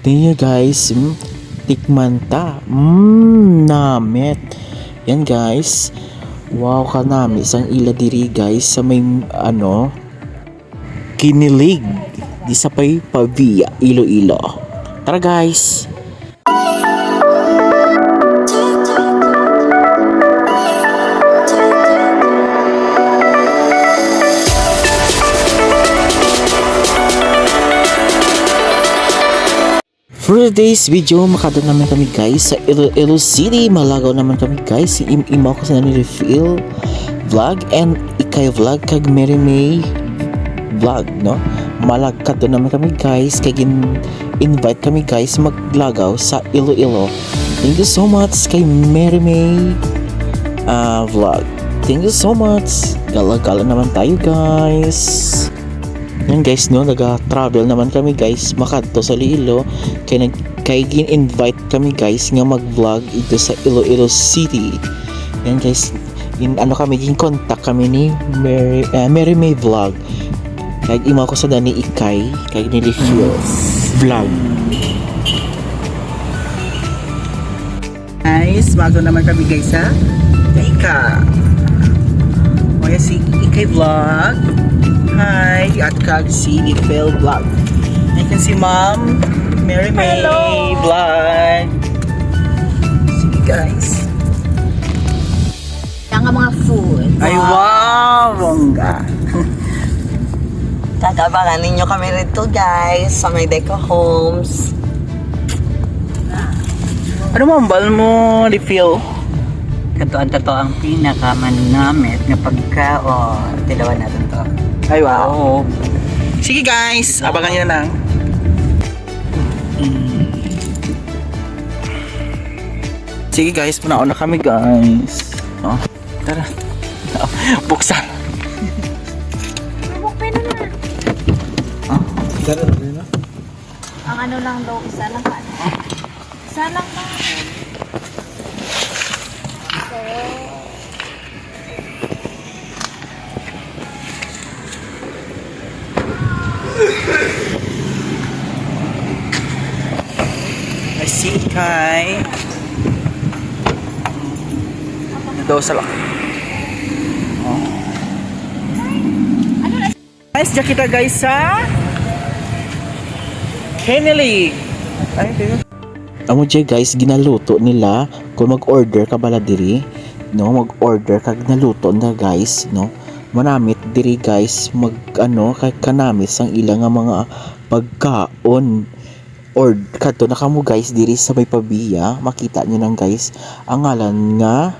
Tingnan nyo guys, mm, tikman ta. Mmm, namit. Yan guys. Wow, kanami. Isang ila diri guys sa may ano, kinilig. Di sa pay pavia, ilo-ilo. Tara guys. For today's video, makada naman kami guys sa Iloilo City. Malagaw naman kami guys. Si Im Imaw ko sa refill vlog and Ikay vlog kag Mary May vlog, no? Malagkad doon naman kami guys. Kag in invite kami guys maglagaw sa Iloilo. Thank you so much kay Mary May uh, vlog. Thank you so much. Gala-gala naman tayo guys. Yan guys no, naga-travel naman kami guys makadto sa Iloilo kay nag kay gin-invite kami guys nga mag-vlog ito sa Iloilo City. Yan guys, in ano kami gin contact kami ni Mary, uh, Mary May Vlog. Kay imo ko sa dani ikay kay ni Refuel Vlog. Guys, bago naman kami guys ha. Ika. O yan si Ikay Vlog. Hi, at kag si Ifel Vlog. Ayan si Ma'am Mary May Vlog. Sige guys. Yan ang mga food. Ay wow, bongga. Tatabangan ninyo kami rito guys sa may Deco Homes. Ano mo ang bal mo, refill? Ito ang pinakamanamit na pagkaon. Tilawan natin. Ay wow. Sige guys, abangan nyo na lang. Sige guys, punaon na kami guys. Oh, tara. Buksan. Ang ano lang daw, isa lang ano. Isa lang ba? So, Ay, si Kai. Daw sa laki. Oh. Guys, diyan kita guys sa Kennedy. Ay. Amo dyan guys, ginaluto nila kung mag-order ka bala diri, no, mag-order ka ginaluto na guys, no. Manamit diri guys, mag ano, kay kanamis ang ilang nga mga pagkaon or kadto na kamo guys diri sa may pabiya, makita niyo nang guys, ang ngalan nga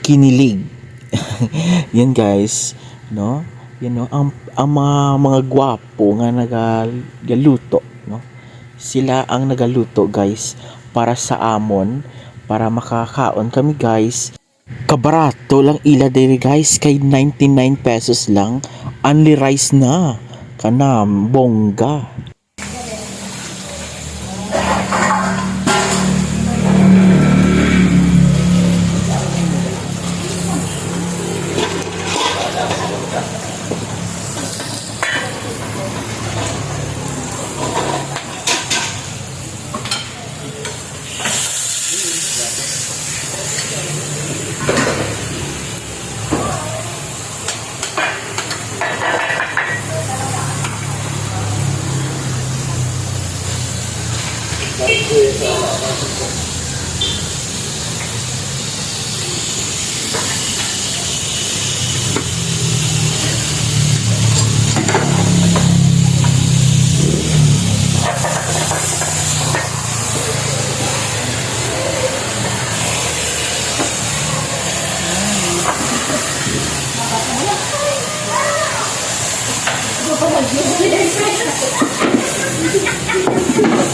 kinilig. Yan guys, no? Yan no, ang, ang mga, mga gwapo nga nagaluto, no? sila ang nagaluto guys para sa amon para makakaon kami guys kabarato lang ila diri guys. Kay 99 pesos lang. Only rice na. Kanam bongga Oh, my goodness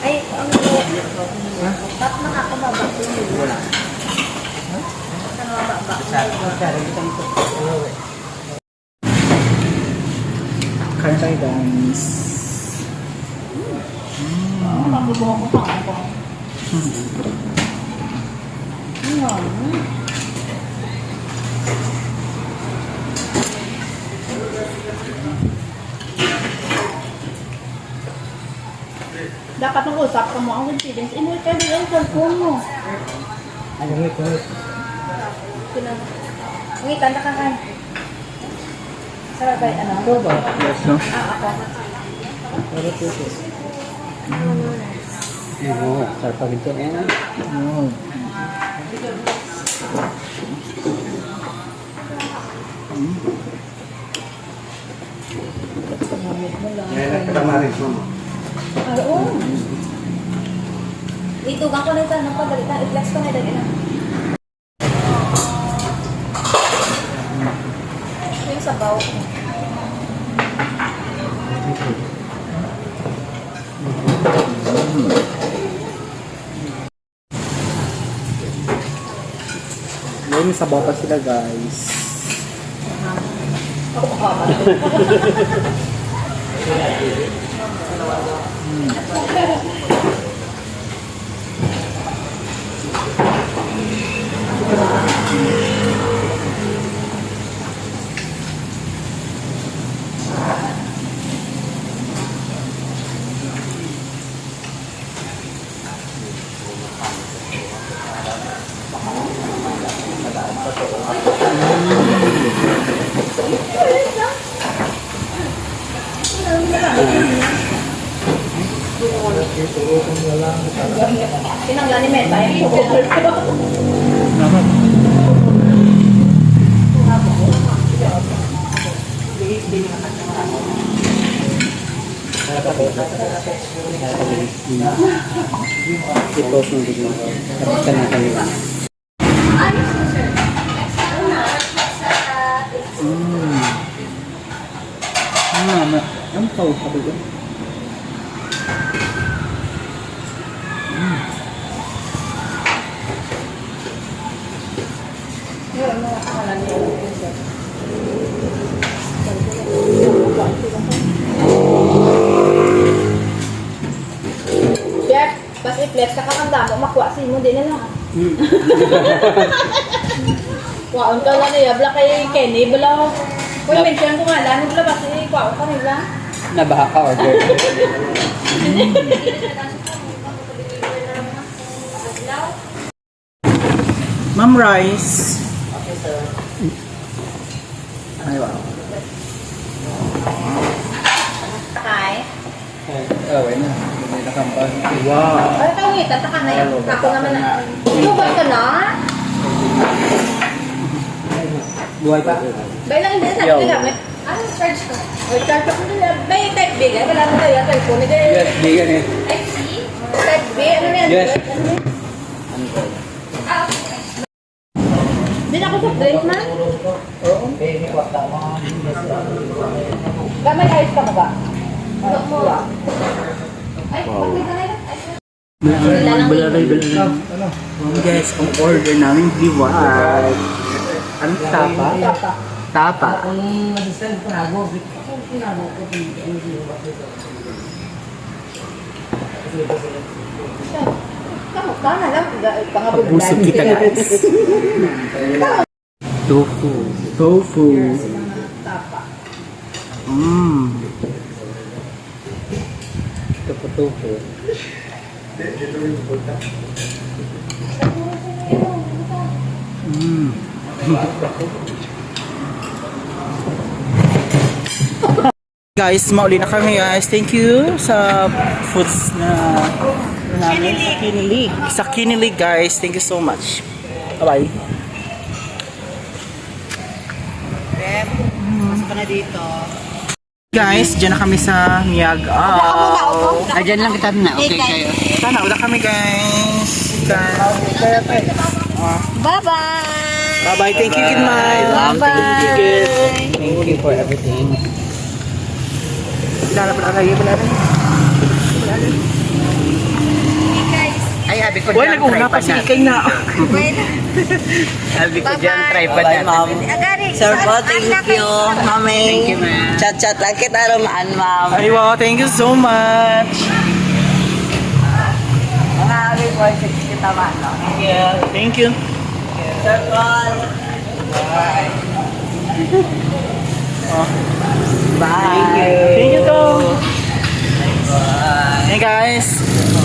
ay, ang Ba't nakakababa ko yun? Wala. Kain tayo guys. Dapat nung usap ka mo ang confidence. Inuwi ka din ang cellphone mo. Ano nga ito? Ngitan na ka kay. Sarap kay ano? Ito ba? Yes, no? Ah, ako. Pero ito ito. Oo, sarap pa ito. Oh. Ah, oo. Itugang ko na ito. Nang pagalitan. I-flex ko na ito. Yung sabaw. Ngayon, may sabaw sila, guys. Ako pa pa. Tinanggal ni Meta yung. Ito, sundo ko. Kapit ka na kayo. Tao ka ba yun? Chef, pas i-flex ka kang damo, makuha si mo din na lang. Kuhaan ka lang niya, bala kay Kenny, bala. Uy, mention ko nga lang, bala ba si kuhaan ka nila? Nabaha ka order. Ma'am Rice. Ay, wow. Takay. Oh, wait na. May nakampan. Wow. Ano tawag ito? Taka na yun. Ako naman na. Ito ba ito na? Buhay pa? Bay lang hindi sa akin gamit. Charge ko? O, charge ko nila. Bay, type B. Kaya wala na tayo. Type ko. Hindi. USB yan eh. Type C? Type B? Ano yan? Yes. Ano yan? Di na ako sa drink na? Gamay ayos ka mo ba? Oo. Ay, pag-uwi ka na yun. Ay, Balalay, balalay. Guys, ang order namin diwag. Anong tapa? Tapa. Tapa. Na lang. Pangabog kita guys. Tofu. Tofu. Mmm. Tupo-tupo. Mmm. Guys, mauli na kami guys. Thank you sa foods na namin sa Kinilig. Sa Kinilig guys. Thank you so much. Bye-bye. Guys, dyan na kami sa Miagao. Ah, dyan lang kita na. Okay kayo. Sana, wala kami guys. Bye-bye! Bye-bye. Thank you, Kinmay. Bye-bye. Thank you for everything. Pala kayo. Wala na. Ay, habi ko Uy, dyan, nag-una pa si. Ikay na. Habi ko dyan, tripod Bye, na. ma'am. Agari, Sir po, thank you. Mami. You, ma'am. Chat-chat lang kita rumaan, ma'am. Ay, wow. Thank you so much. project kita ba, no? Thank you. Thank you. Circle. Bye. Oh. Bye. Thank you. Thank you to. Bye. Hey guys.